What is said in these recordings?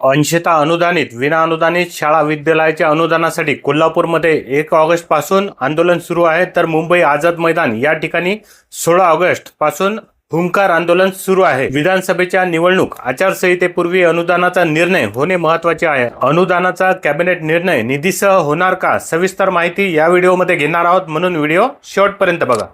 अंशता अनुदानित विना अनुदानित शाळा विद्यालयाच्या अनुदानासाठी कोल्हापूरमध्ये एक ऑगस्टपासून आंदोलन सुरू आहे. तर मुंबई आझाद मैदान या ठिकाणी सोळा ऑगस्टपासून हुंकार आंदोलन सुरू आहे. विधानसभेच्या निवडणूक आचारसंहितेपूर्वी अनुदानाचा निर्णय होणे महत्त्वाचे आहे. अनुदानाचा कॅबिनेट निर्णय निधीसह होणार का? सविस्तर माहिती या व्हिडिओमध्ये घेणार आहोत. म्हणून व्हिडिओ शेवटपर्यंत बघा.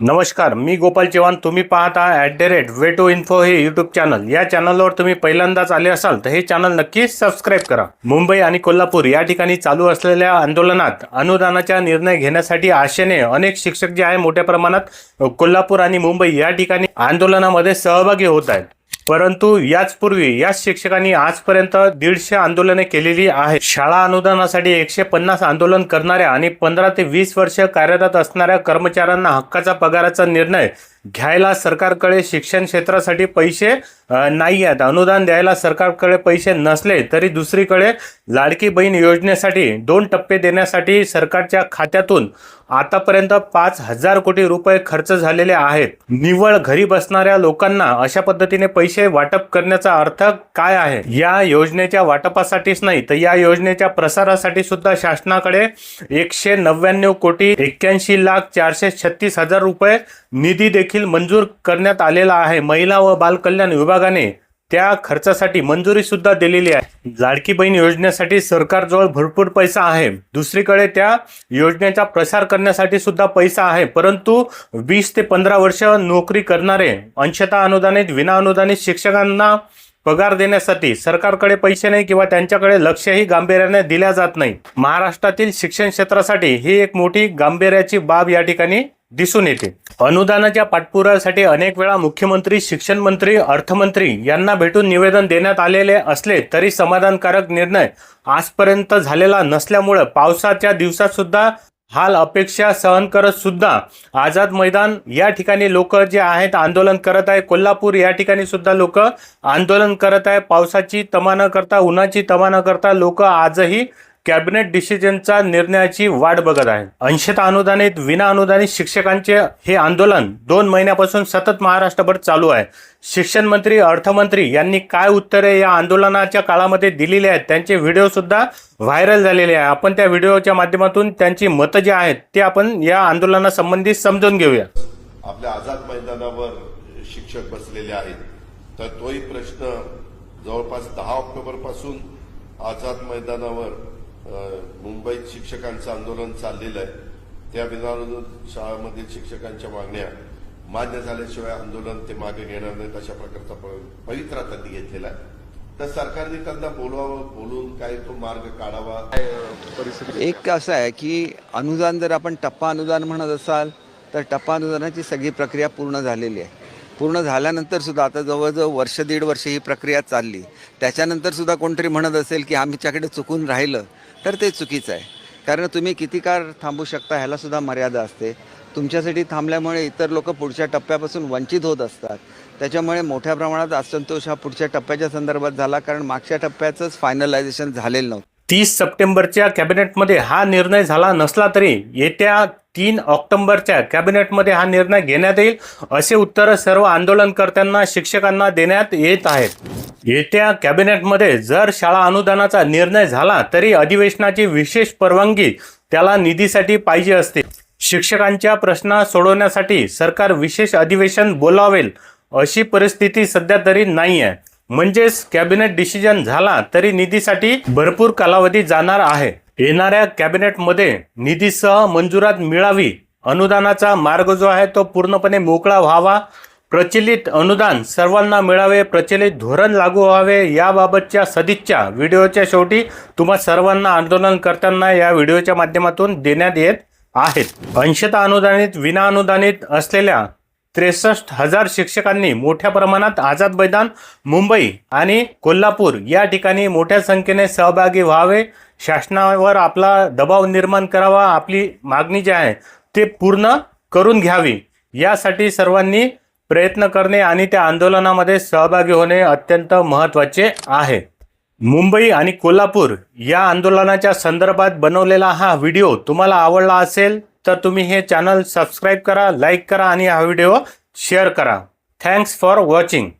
नमस्कार मी गोपाल चव्हाण. तुम्ही पाहता at the rate way to info हे यूट्यूब चॅनल या चॅनलवर तुम्ही पहिल्यांदाच आले असाल तर हे चॅनल नक्की सबस्क्राईब करा. मुंबई आणि कोल्हापूर या ठिकाणी चालू असलेल्या आंदोलनात अनुदानाचा निर्णय घेण्यासाठी आशेने अनेक शिक्षक जे आहे मोठ्या प्रमाणात कोल्हापूर आणि मुंबई या ठिकाणी आंदोलनामध्ये सहभागी होत आहेत. परंतु याचपूर्वी याच शिक्षकांनी आजपर्यंत दीडशे आंदोलने केलेली आहेत. शाळा अनुदानासाठी एकशे पन्नास आंदोलन करणाऱ्या आणि पंधरा ते वीस वर्ष कार्यरत असणाऱ्या कर्मचाऱ्यांना हक्काचा पगाराचा निर्णय घ्यायला सरकारकडे शिक्षण क्षेत्रासाठी पैसे नाही आहेत. अनुदान द्यायला सरकारकडे पैसे नसले तरी दुसरीकडे लाडकी बहीण योजनेसाठी दोन टप्पे देण्यासाठी सरकारच्या खात्यातून आतापर्यंत पाच हजार कोटी रुपये खर्च झालेले आहेत. निव्वळ घरी बसणाऱ्या लोकांना अशा पद्धतीने पैसे वाटप करण्याचा अर्थ काय आहे? या योजनेच्या वाटपासाठीच नाही तर या योजनेच्या प्रसारासाठी सुद्धा शासनाकडे एकशे नव्याण्णव कोटी एक्क्याऐंशी लाख चारशे छत्तीस हजार रुपये निधी देखील देखील मंजूर करण्यात आलेला आहे. महिला व बालकल्याण विभागाने त्या खर्चासाठी मंजुरी सुद्धा दिलेली आहे. लाडकी बहीण योजनेसाठी सरकारजवळ भरपूर पैसा आहे. दुसरीकडे त्या योजनेचा प्रसार करण्यासाठी सुद्धा पैसा आहे. परंतु वीस ते पंधरा वर्ष नोकरी करणारे अंशतः अनुदानित विनाअनुदानित शिक्षकांना पगार देण्यासाठी सरकारकडे पैसे नाही किंवा त्यांच्याकडे लक्षही गांभीर्याने दिल्या जात नाही. महाराष्ट्रातील शिक्षण क्षेत्रासाठी ही एक मोठी गांभीर्याची बाब या ठिकाणी दिसून येते. अनुदानाच्या पाठपुरासाठी अनेक वेळा मुख्यमंत्री शिक्षण मंत्री अर्थमंत्री यांना भेटून निवेदन देण्यात आलेले असले तरी समाधानकारक निर्णय आजपर्यंत झालेला नसल्यामुळे पावसाच्या दिवसात सुद्धा हाल अपेक्षा सहन करत सुद्धा आझाद मैदान या ठिकाणी लोक जे आहेत आंदोलन करत आहे. कोल्हापूर या ठिकाणी सुद्धा लोक आंदोलन करत आहे. पावसाची तमा न करता उन्हाची तमा न करता लोक आजही कॅबिनेट डिसिजनचा निर्णयाची वाट बघत आहे. अंशतः अनुदानित विना अनुदानित शिक्षकांचे हे आंदोलन दोन महिन्यापासून सतत महाराष्ट्रभर चालू आहे. शिक्षण मंत्री अर्थमंत्री यांनी काय उत्तरे या आंदोलनाच्या काळामध्ये दिलेली आहेत त्यांचे व्हिडिओ सुद्धा व्हायरल झालेले आहे. आपण त्या व्हिडिओच्या माध्यमातून त्यांची मतं जे आहेत ते आपण या आंदोलनासंबंधी समजून घेऊया. आपल्या आझाद मैदानावर शिक्षक बसलेले आहेत. तर तोही प्रश्न जवळपास दहा ऑक्टोबरपासून आझाद मैदानावर मुंबईत शिक्षकांचं आंदोलन चाललेलं आहे. त्या विधान शाळामधील शिक्षकांच्या मागण्या मान्य झाल्याशिवाय आंदोलन ते मागे घेणार नाहीत अशा प्रकारचा पवित्रा त्यांनी घेतलेला आहे. तर सरकारने त्यांना बोलवावं बोलून काय तो मार्ग काढावा? एक असं आहे की अनुदान जर आपण टप्पा अनुदान म्हणत असाल तर टप्पा अनुदानाची सगळी प्रक्रिया पूर्ण झालेली आहे. पूर्ण झाल्यानंतर सुद्धा आता जवळजवळ वर्ष दीड वर्ष ही प्रक्रिया चालली. त्याच्यानंतर सुद्धा कोणतरी म्हणत असेल की आमच्याकडे चुकून राहिलं. तर ते चुकीचं आहे. कारण तुम्ही किती काळ थांबू शकता ह्यालासुद्धा मर्यादा असते. तुमच्यासाठी थांबल्यामुळे इतर लोक पुढच्या टप्प्यापासून वंचित होत असतात. त्याच्यामुळे मोठ्या प्रमाणात असंतोष हा पुढच्या टप्प्याच्या संदर्भात झाला कारण मागच्या टप्प्याचंच फायनलायझेशन झालेलं नव्हतं. तीस सप्टेंबरच्या कॅबिनेटमध्ये हा निर्णय झाला नसला तरी येत्या तीन ऑक्टोबरच्या कॅबिनेटमध्ये हा निर्णय घेण्यात येईल असे उत्तर सर्व आंदोलनकर्त्यांना शिक्षकांना देण्यात येत आहेत. येत्या कॅबिनेटमध्ये जर शाळा अनुदानाचा निर्णय झाला तरी अधिवेशनाची विशेष परवानगी त्याला निधीसाठी पाहिजे असते. शिक्षकांच्या प्रश्न सोडवण्यासाठी सरकार विशेष अधिवेशन बोलावेल अशी परिस्थिती सध्या तरी नाही आहे म्हणजेच कॅबिनेट डिसिजन झाला तरी निधीसाठी भरपूर कालावधी जाणार आहे. येणाऱ्या कॅबिनेटमध्ये निधीसह मंजुरात मिळावी अनुदानाचा मार्ग जो आहे तो पूर्णपणे मोकळा व्हावा प्रचलित अनुदान सर्वांना मिळावे प्रचलित धोरण लागू व्हावे याबाबतच्या सदिच्छा व्हिडिओच्या शेवटी तुम्हा सर्वांना आंदोलन करताना या व्हिडिओच्या माध्यमातून देण्यात येत आहेत. अंशतः अनुदानित विना अनुदानित असलेल्या त्रेसष्ट हजार शिक्षकांनी मोठ्या प्रमाणात आझाद मैदान मुंबई आणि कोल्हापूर या ठिकाणी मोठ्या संख्येने सहभागी व्हावे. शासनावर आपला दबाव निर्माण करावा आपली मागणी जी आहे ते पूर्ण करून घ्यावी. यासाठी सर्वांनी प्रयत्न करणे आणि त्या आंदोलनामध्ये सहभागी होणे अत्यंत महत्त्वाचे आहे. मुंबई आणि कोल्हापूर या आंदोलनाच्या संदर्भात बनवलेला हा व्हिडिओ तुम्हाला आवडला असेल तर तुम्ही हे चॅनल सबस्क्राईब करा लाईक करा आणि हा व्हिडिओ शेअर करा. Thanks for watching.